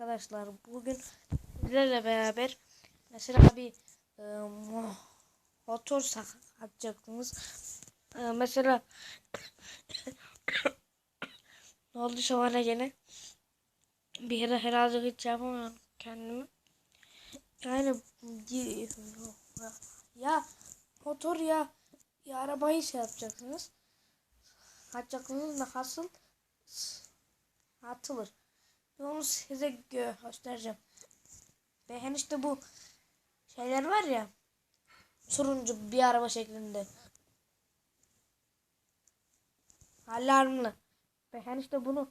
Arkadaşlar bugün sizlerle beraber mesela bir e, mo- motor satacaktınız. E, mesela ne oldu şu ana gene bir yere herhalde hiç yapamıyorum kendimi. Yani ya motor ya ya arabayı şey yapacaksınız. Atacaksınız nasıl atılır. Onu size gö- göstereceğim. Ben işte bu şeyler var ya turuncu bir araba şeklinde. Alarmlı. Ben işte bunu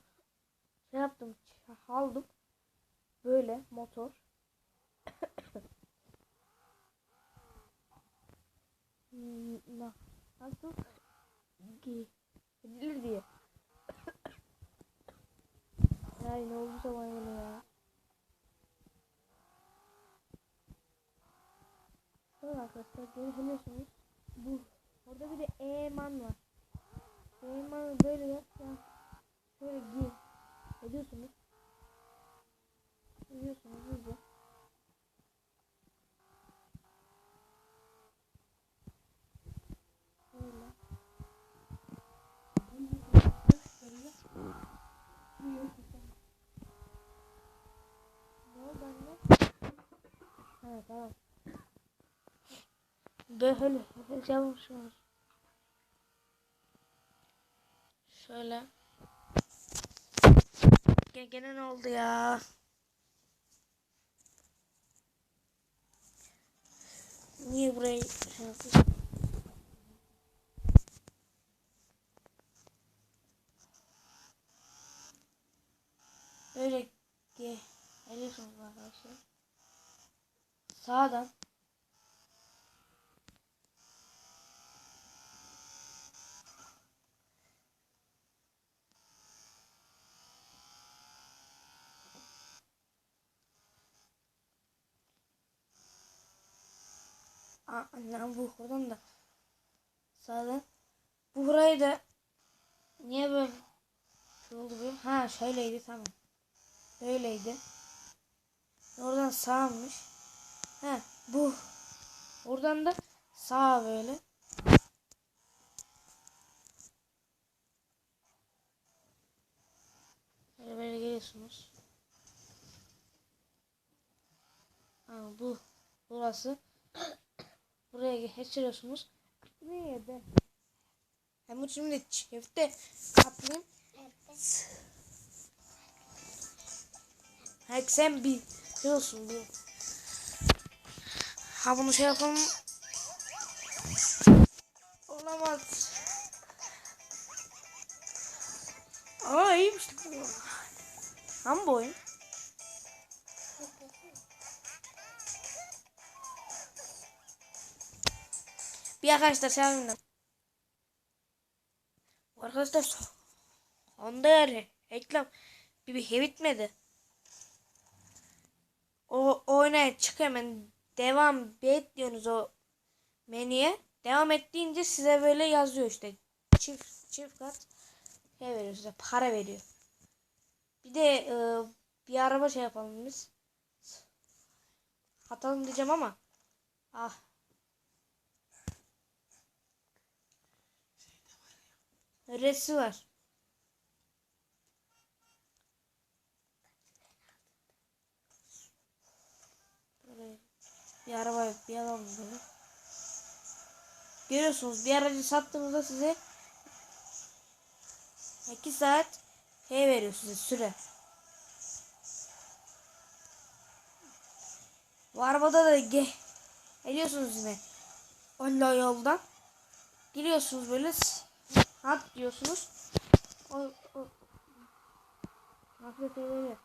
şey yaptım. Aldım. Böyle motor. Hmm, na- Nasıl? Gi- Gidilir diye. Ay ne olduysa bana ya. Evet arkadaşlar görüyorsunuz. Bu. Orada bir de Eman var. Eman'ı böyle yap ya. Şöyle gir. Ediyorsunuz. Ediyorsunuz iyice. Böyle. Ne oldu anne? Ha tamam. Böyle yapmışlar. Şöyle. Gene, gene ne oldu ya? Niye burayı şey yaptın? Böyle ge geliyorsunuz arkadaşlar. Sağdan annem bu oradan da sağdan. Bu burayı da niye böyle şey oldu bu? Ha şöyleydi tamam. Böyleydi. Oradan sağmış. Ha bu. Oradan da sağ böyle. Böyle böyle geliyorsunuz. Ha bu. Burası. Buraya geçiriyorsunuz. Buraya da. Hem şimdi çifte kaplayayım. Ha sen bir biliyorsun bir. Ha bunu şey yapalım. Olamaz. Aa iyiymiş. Ham bu oyun. Bir arkadaşlar. Bu Arkadaşlar onda yani reklam bir bir bitmedi. O oynaya çık hemen devam et diyorsunuz o menüye. Devam et deyince size böyle yazıyor işte. Çift çift kat şey veriyor size para veriyor. Bir de e, bir araba şey yapalım biz. Atalım diyeceğim ama. Ah. Resi var. Böyle bir araba bir alalım böyle. Görüyorsunuz bir aracı sattığımızda size 2 saat şey veriyor size süre. Bu arabada da ge geliyorsunuz yine. Onla yoldan. Giriyorsunuz böyle at diyorsunuz. O, o Hafif veriyor.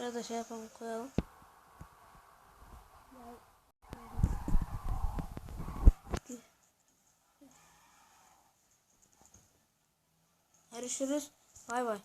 Şuraya da şey yapalım koyalım. Görüşürüz. Bay bay.